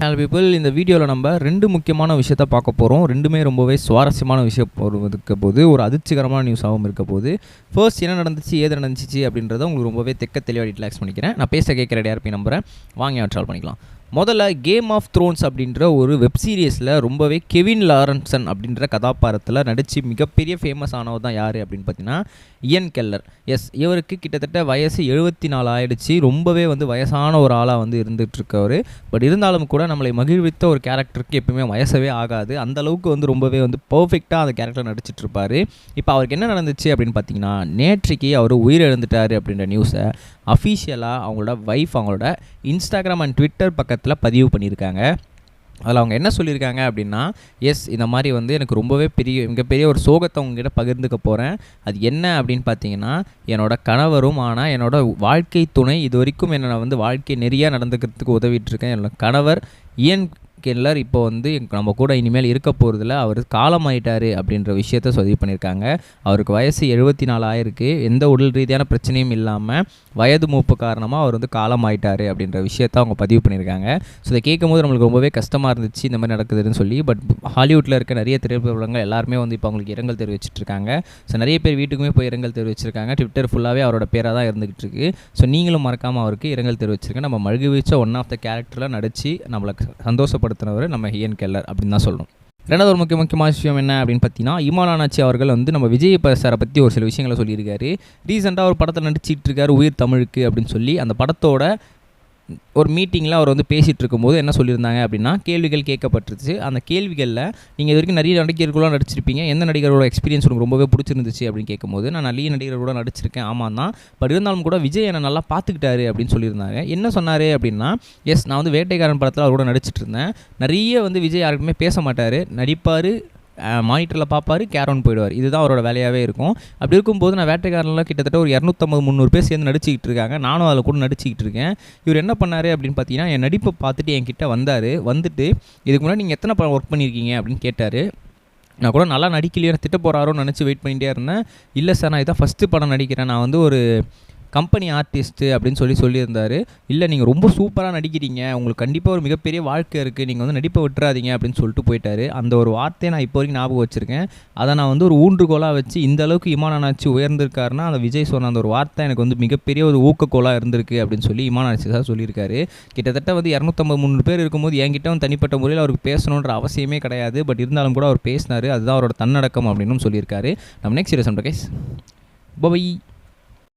Hello people இந்த வீடியோவில் நம்ம ரெண்டு முக்கியமான விஷயத்த பார்க்க போகிறோம் ரெண்டுமே ரொம்பவே சுவாரஸ்யமான விஷயம் இருக்க போது ஒரு அதிர்ச்சிகரமான நியூஸாகவும் இருக்க போது. ஃபர்ஸ்ட் என்ன நடந்துச்சு ஏது நடந்துச்சு அப்படின்றத உங்களுக்கு ரொம்பவே தெக்க தெளிவாக ரிலாக்ஸ் பண்ணிக்கிறேன். நான் பேச கேட்குற டிஆர்பி நம்புறேன். வாங்கி ட்ரால் பண்ணிக்கலாம். முதல்ல கேம் ஆஃப் த்ரோன்ஸ் அப்படின்ற ஒரு வெப் சீரியஸில் ரொம்பவே கெவின் லாரன்சன் அப்படின்ற கதாபாத்திரத்தில் நடித்து மிகப்பெரிய ஃபேமஸ் ஆனவர் தான் யார் அப்படின்னு பார்த்தீங்கன்னா இயன் கெல்லர் எஸ் இவருக்கு கிட்டத்தட்ட வயசு எழுபத்தி நாலு ஆயிடுச்சு. ரொம்பவே வந்து வயசான ஒரு ஆளாக வந்து இருந்துகிட்ருக்கவர் பட் இருந்தாலும் கூட நம்மளை மகிழ்வித்த ஒரு கேரக்டருக்கு எப்பவுமே வயசவே ஆகாது. அந்த அளவுக்கு வந்து ரொம்பவே வந்து பர்ஃபெக்டாக அந்த கேரக்டர் நடிச்சிட்ருப்பார் இப்போ அவருக்கு என்ன நடந்துச்சு அப்படின்னு பார்த்தீங்கன்னா நேற்றைக்கு அவர் உயிரிழந்துட்டார் அப்படின்ற நியூஸை அஃபீஷியலாக அவங்களோட வைஃப் அவங்களோட இன்ஸ்டாகிராம் அண்ட் ட்விட்டர் பக்கத்தில் பதிவு பண்ணியிருக்காங்க. அதில் அவங்க என்ன சொல்லியிருக்காங்க அப்படின்னா எஸ் இந்த மாதிரி வந்து எனக்கு ரொம்பவே பெரிய மிகப்பெரிய ஒரு சோகத்தை உங்ககிட்ட பகிர்ந்துக்க போகிறேன் அது என்ன அப்படின்னு பார்த்தீங்கன்னா என்னோட கணவரும் ஆனால் என்னோட வாழ்க்கை துணை இது வரைக்கும் என்னை வந்து வாழ்க்கை நெறியாக நடந்துக்கிறதுக்கு உதவிட்டு இருக்கேன். என்னோட கணவர் இயன் கெல்லர் இப்போ வந்து நம்ம கூட இனிமேல் இருக்க போகிறதுல அவர் காலமாயிட்டார் அப்படின்ற விஷயத்த பதிவு பண்ணியிருக்காங்க அவருக்கு வயசு எழுபத்தி நாலு ஆயிருக்கு எந்த உடல் ரீதியான பிரச்சனையும் இல்லாமல் வயது மூப்பு காரணமாக அவர் வந்து காலமாயிட்டார் அப்படின்ற விஷயத்த அவங்க பதிவு பண்ணியிருக்காங்க ஸோ இதை கேட்கும்போது நம்மளுக்கு ரொம்பவே கஷ்டமாக இருந்துச்சு இந்த மாதிரி நடக்குதுன்னு சொல்லி. பட் ஹாலிவுட்டில் இருக்க நிறைய திரைப்படங்கள் எல்லாருமே வந்து இப்போ அவங்களுக்கு இரங்கல் தெரிவிச்சிட்ருக்காங்க. ஸோ நிறைய பேர் வீட்டுக்குமே போய் இரங்கல் தெரிவிச்சிருக்காங்க. ட்விட்டர் ஃபுல்லாகவே அவரோட பேராக தான் இருந்துகிட்டு இருக்கு ஸோ நீங்களும் மறக்காமல் அவருக்கு இரங்கல் தெரிவிச்சிருக்கேன் நம்ம மழுகு வீச்ச ஒன் ஆஃப் த கேரக்டரில் நடித்து நம்மளை சந்தோஷப்படுத்தினவர் நம்ம ஹியன் கெல்லர் அப்படின்னு தான் சொல்லணும். ரெண்டாவது ஒரு முக்கிய முக்கியமான விஷயம் என்ன அப்படின்னு பார்த்தீங்கன்னா இமானாச்சி அவர்கள் வந்து நம்ம விஜய் சாரை பற்றி ஒரு சில விஷயங்களை சொல்லியிருக்காரு. ரீசெண்டாக ஒரு படத்தில் நடிச்சிட்டு இருக்காரு உயிர் தமிழுக்கு அப்படின்னு சொல்லி அந்த படத்தோட ஒரு மீட்டிங்கில் அவர் வந்து பேசிகிட்டு இருக்கும்போது என்ன சொல்லியிருந்தாங்க அப்படின்னா கேள்விகள் கேட்கப்பட்டுருச்சு. அந்த கேள்விகளில் நீங்கள் இது வரைக்கும் நிறைய நடிகர்களோட நடிச்சிருப்பீங்க. எந்த நடிகரோட எக்ஸ்பீரியன்ஸ் உங்களுக்கு ரொம்பவே பிடிச்சிருந்துச்சு அப்படின்னு கேட்கும்போது நான் நிறைய நடிகர்களோட நடிச்சிருக்கேன். ஆமாம் தான் பட் இருந்தாலும் கூட விஜய் என்னை நல்லா பார்த்துக்கிட்டாரு அப்படின்னு சொல்லியிருந்தாங்க. என்ன சொன்னார் அப்படின்னா எஸ் நான் வந்து வேட்டைக்காரன் படத்தில் அவரோட நடிச்சிட்டு இருந்தேன். நிறைய வந்து விஜய் யாருக்குமே பேச மாட்டார். நடிப்பார். மானிட்டரில் பார்ப்பார் கேரோன் போயிடுவார். இதுதான் அவரோட வேலையாகவே இருக்கும். அப்படி இருக்கும்போது நான் வேட்டைக்காரன்லாம் கிட்டத்தட்ட ஒரு இரநூத்தம்பது முந்நூறு பேர் சேர்ந்து நடிச்சிக்கிட்டு இருக்காங்க. நானும் அதில் கூட நடிச்சிக்கிட்டு இருக்கேன். இவர் என்ன பண்ணார் அப்படின்னு பார்த்தீங்கன்னா என் நடிப்பை பார்த்துட்டு என்கிட்ட வந்தார். வந்துட்டு இதுக்கு முன்னாடி நீங்கள் எத்தனை படம் ஒர்க் பண்ணியிருக்கீங்க அப்படின்னு கேட்டார். நான் கூட நல்லா நடிக்கலையே திட்ட போகிறாரோன்னு நினச்சி வெயிட் பண்ணிகிட்டே இருந்தேன். இல்லை சார் நான் இதான் ஃபஸ்ட்டு படம் நடிக்கிறேன். நான் வந்து ஒரு கம்பெனி ஆர்டிஸ்ட்டு அப்படின்னு சொல்லி சொல்லியிருந்தார். இல்லை நீங்கள் ரொம்ப சூப்பராக நடிக்கிறீங்க. உங்களுக்கு கண்டிப்பாக ஒரு மிகப்பெரிய வாழ்க்கை இருக்குது நீங்கள் வந்து நடிப்பை விட்டுறாதீங்க அப்படின்னு சொல்லிட்டு போயிட்டார். அந்த ஒரு வார்த்தையை நான் இப்போ வரைக்கும் ஞாபகம் வச்சுருக்கேன். அதை நான் வந்து ஒரு ஊன்றுகோலாக வச்சு இந்த அளவுக்கு இமானாச்சி உயர்ந்திருக்காருன்னா அந்த விஜய் சொன்ன அந்த ஒரு வார்த்தை எனக்கு வந்து மிகப்பெரிய ஒரு ஊக்கக்கோலாக இருந்திருக்கு அப்படின்னு சொல்லி இமானாச்சி சார் சொல்லியிருக்காரு. கிட்டத்தட்ட வந்து இரநூத்தம்பது முந்நூறு பேர் இருக்கும்போது என்கிட்ட வந்து தனிப்பட்ட முறையில் அவருக்கு பேசணுன்ற அவசியமே கிடையாது. பட் இருந்தாலும் கூட அவர் பேசினார். அதுதான் அவரோட தன்னடக்கம் அப்படின்னு சொல்லியிருக்காரு. நம்ம நெக்ஸ்ட் சீரியஸ் கைஸ் பை